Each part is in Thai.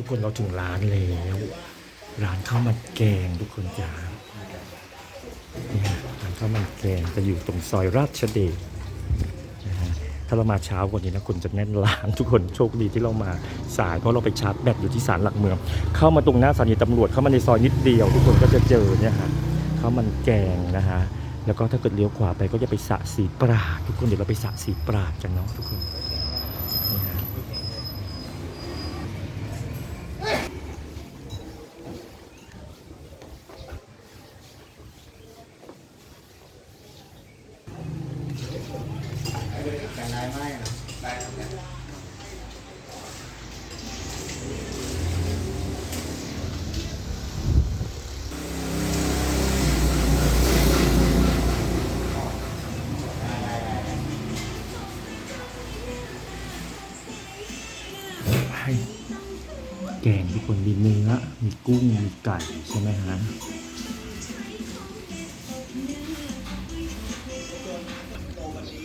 ทุกคนเราถึงร้านแล้วร้านข้าวมันแกงทุกคนจ๋าเนี่ยร้านข้าวมันแกงจะอยู่ตรงซอยราชเดชนะฮะถ้าเรามาเช้ากว่านี้นะคนจะแน่นร้านทุกคนโชคดีที่เรามาสายเพราะเราไปชาร์จแบตอยู่ที่ศาลหลักเมือง เข้ามาตรงหน้าสถานีตำรวจเข้ามาในซอยนิดเดียว ทุกคนก็จะเจอเนี่ยฮะข้าวมันแกงนะฮะแล้วก็ถ้าเกิดเลี้ยวขวาไปก็จะไปสะสีปราดทุกคนเดี๋ยวเราไปสะสีปราดกันเนาะทุกคน แกงทุกคนมีเนื้อมีกุ้ง มีไก่ใช่ไหมฮะ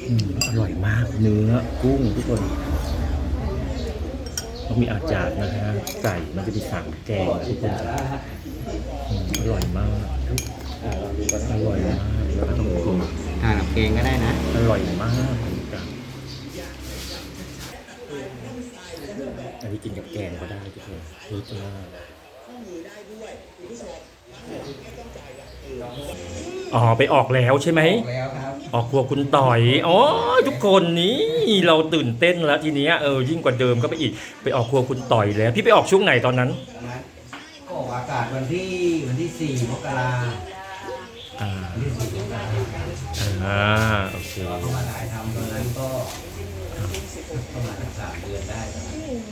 อืมอร่อยมากเนื้อกุ้งทุกคนต้องมีอาจารย์นะฮะไก่มันจะมีสามแกงทุกคนจะอืมอร่อยมากอร่อยมากแล้วก็ต้องโกทานกับแกงก็ได้นะ อร่อยมากเหมือน กันอันนี้กินกับแกงก็ได้ทุกคนรสมากอ๋อไปออกแล้วใช่ไหม แล้วครับออกครัวคุณต่อยอ๋อทุกคนนี้เราตื่นเต้นแล้วทีเนี้ยเออยิ่งกว่าเดิมก็ไปอีกไปออกครัวคุณต่อยแล้ว พี่ไปออกช่วงไหนตอนนั้นนะก็ออกอากาศวันที่วันที่สี่มกราอ่าวันที่สี่มกราอ่าโอเค เราก็มาถ่ายทำตอนนั้นก็ประมาณสักสามเดือนได้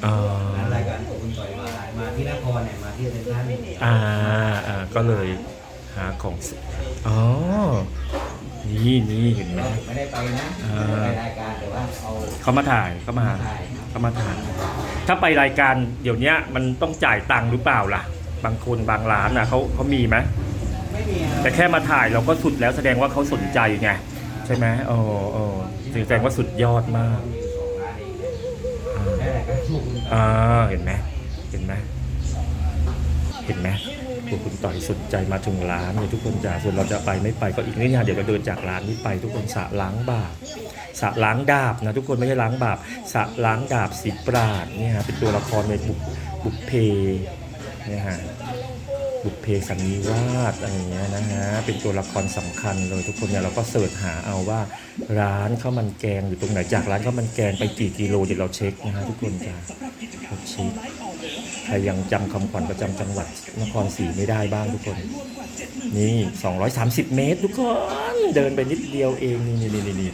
อ่านั้นรายการของคุณต่อยมา มาที่นครเนี่ยมาที่เซนทรัลอ่าอ่าก็เลยหาของสิอ๋อ นี่นี่เห็นไหมก็ไม่ได้ไปนะอ่า ไม่ได้ไปรายการแต่ว่าเอาเขามาถ่ายเขามาถ่ายครับเขามาถ่าย ถ้าไปรายการเดี๋ยวเนี้ยมันต้องจ่ายตังค์หรือเปล่าล่ะ บางคนบางร้านอะเขาเขามีไหมไม่มีครับแต่แค่มาถ่ายเราก็สุดแล้วแสดงว่าเขาสนใจไงใช่ไหมโอ้โอ้แสดงว่าสุดยอดมาก อ่าเห็นไหมเห็นไหมเห็นไหมพวกคุณต่อยสนใจมาถึงร้านเลยทุกคนจ้าส่วนเราจะไปไม่ไปก็อีกนิดนึงเดี๋ยวเราเดินจากร้านนี้ไป ทุกคนสระล้างบาปสระล้างดาบนะทุกคนไม่ใช่ล้างบาปสระล้างดาบสีปราดเนี่ยฮะเป็นตัวละครในบุกบุกเพเนี่ยฮะ บุกเพสันนิวาสอะไรเงี้ยนะฮะเป็นตัวละครสำคัญเลยทุกคนเนี่ยเราก็เสิร์ชหาเอาว่าร้านข้าวมันแกงอยู่ตรงไหนจากร้านข้าวมันแกงไปกี่กิโลเดี๋ยวเราเช็คนะฮะทุกคนจ้าเราเช็คใครยังจำคำขวัญประจำจังหวัดนครศรีไม่ได้บ้างทุกคน นี่ 230 เมตร ทุกคนเดินไปนิดเดียวเองนี่นี่นี่นี่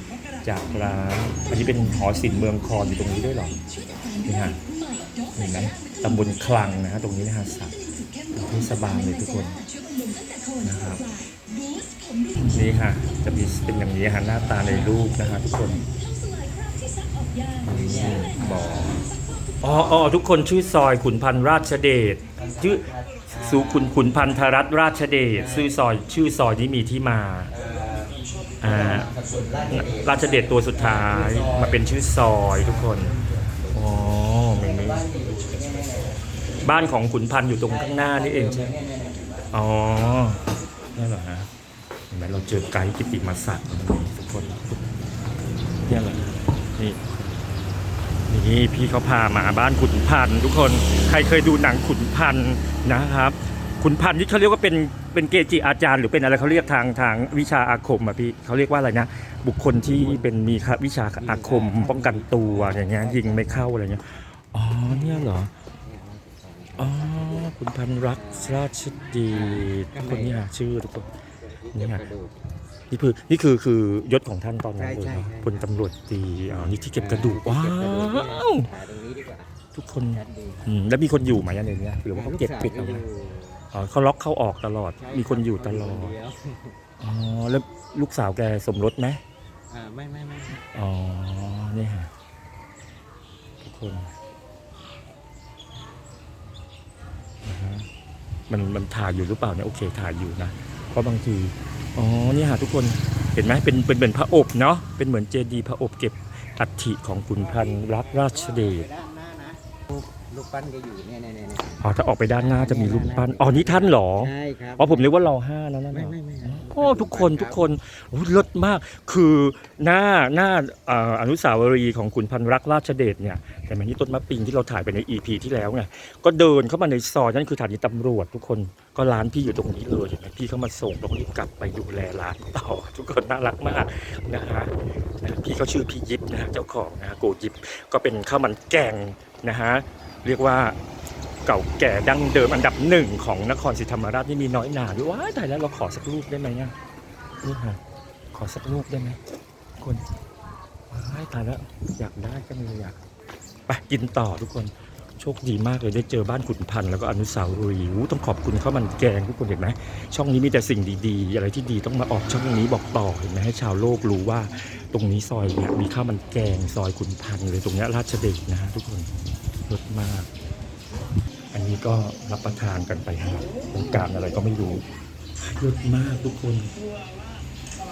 จากร้านอันนี้เป็นหอศิลป์เมืองคอนอยู่ตรงนี้ด้วยหรอนี่ฮะเห็นไหมตำบลคลังนะฮะตรงนี้นะฮะสัตว์ เทศบาลเลยทุกคนนะครับนี่ค่ะ จะมีเป็นอย่างนี้ฮะหน้าตาในรูปนะฮะทุกคนนี่บอกอ๋อออทุกคนชื่อซอยขุนพันธ์ราชเดชชื่อสุขุนขุนพันธรัตน์ราชเดชชื่อซอยชื่อซอยนี้มีที่มาอ่าราชเดชตัวสุดท้ายมาเป็นชื่อซอยทุกคน อ๋อไม่ไม่ บ้านที่อยู่เนี่ยเนี่ยเนี่ย บ้านของขุนพันธ์อยู่ตรงข้างหน้านี่เองใช่ไหมเนี่ยเนี่ยเนี่ยอ๋อนั่เหรอฮะเห็นไหมเราเจอไกด์กิติมาศักดิ์ทุกคนเนี่ยเหรอนี่นี่พี่เขาพามาบ้านขุนพันธ์ทุกคนใครเคยดูหนังขุนพันธ์นะครับ ขุนพันธ์นี่เขาเรียกว่าเป็นเป็นเกจิอาจารย์ หรือเป็นอะไรเขาเรียกทางทางวิชาอาคมอะพี่เขาเรียกว่าอะไรนะ บุคคลที่เป็นมีวิชาอาคมป้องกันตัวอย่างเงี้ยยิงไม่เข้าอะไรเงี้ยอ๋อเนี่ยเหรอ อ๋อ คุณพันรักราชดีคนนี้หาชื่อทุกคนนี่ฮะนี่คือนี่คือคือยศของท่านตอนนั้นเลยเนาะพลตำรวจตรีอ๋อนี่ที่เก็บกระดูกว้าวถ่ายตรงนี้ดีกว่าทุกคนชัดดีอืมแล้วมีคนอยู่ไหมอันนี้หรือว่าเขาเก็บปิดเอาไว้อ๋อเขาล็อกเข้าออกตลอด มีคนอยู่ตลอดเดียวอ๋อแล้วลูกสาวแกสมรสไหมอ่าไม่ไม่ไม่ไม่อ๋อนี่ฮะทุกคน มันมันถ่ายอยู่หรือเปล่าเนี่ยโอเคถ่ายอยู่นะเพราะบางทีอ๋อเนี่ยฮะทุกคนเห็นไหมเป็นเป็นเหมือนพระอบเนาะเป็นเหมือนเจดีย์พระอบเก็บอัฐิของขุนพันธ์รักราชเดช ด้านหน้านะลูกปั้นก็อยู่เนี่ยเนี่ยเนี่ยเนี่ยอ๋อถ้าออกไปด้านหน้าจะมีรูปปั้นอ๋อนี่ท่านเหรอใช่ครับอ๋อผมนึกว่ารอห้านะนั่นไม่น่ะไม่ไม่โอ้ทุกคนทุกคนโอ้ยเลิศมาก คือหน้าหน้าเอ่ออนุสาวรีย์ของคุณพันรักราชเดชเนี่ยแต่มันนี่ต้นมะปิงที่เราถ่ายไปใน EP ที่แล้วไงก็เดินเข้ามาในซอยนั่นคือสถานีตำรวจ ทุกคนก็ร้านพี่อยู่ตรงนี้เลยเห็นไหมพี่เข้ามาส่งต้องรีบกลับไปดูแลร้านต่อ ทุกคนน่ารักมากนะฮะนะพี่เขาชื่อพี่ยิปนะฮะเจ้าของนะฮะโกยิปก็เป็นข้าวมันแกงนะฮะ เรียกว่าเก่าแก่ดั้งเดิมอันดับหนึ่งของนครศรีธรรมราชนี่มีน้อยหนาด้วยว้ายตายแล้วเราขอสักรูปได้ไหมอะนี่ค่ะขอสักรูปได้ไหมคนว้ายตายแล้วอยากได้ก็เลยอยากไปกินต่อทุกคนโชคดีมากเลยได้เจอบ้านขุนพันธ์แล้วก็อนุสาวรีย์อู้ต้องขอบคุณข้าวมันแกงทุกคนเห็นไหมช่องนี้มีแต่สิ่งดีๆ อะไรที่ดีต้องมาออกช่องนี้บอกต่อเห็นไหมให้ชาวโลกรู้ว่า ตรงนี้ซอยเนี่ยมีข้าวมันแกงซอยขุนพันธ์เลยตรงนี้ราชเดชนะฮะทุกคน รสมาก อันนี้ก็รับประทานกันไปฮะโครงการอะไรก็ไม่รู้รสมากทุกคน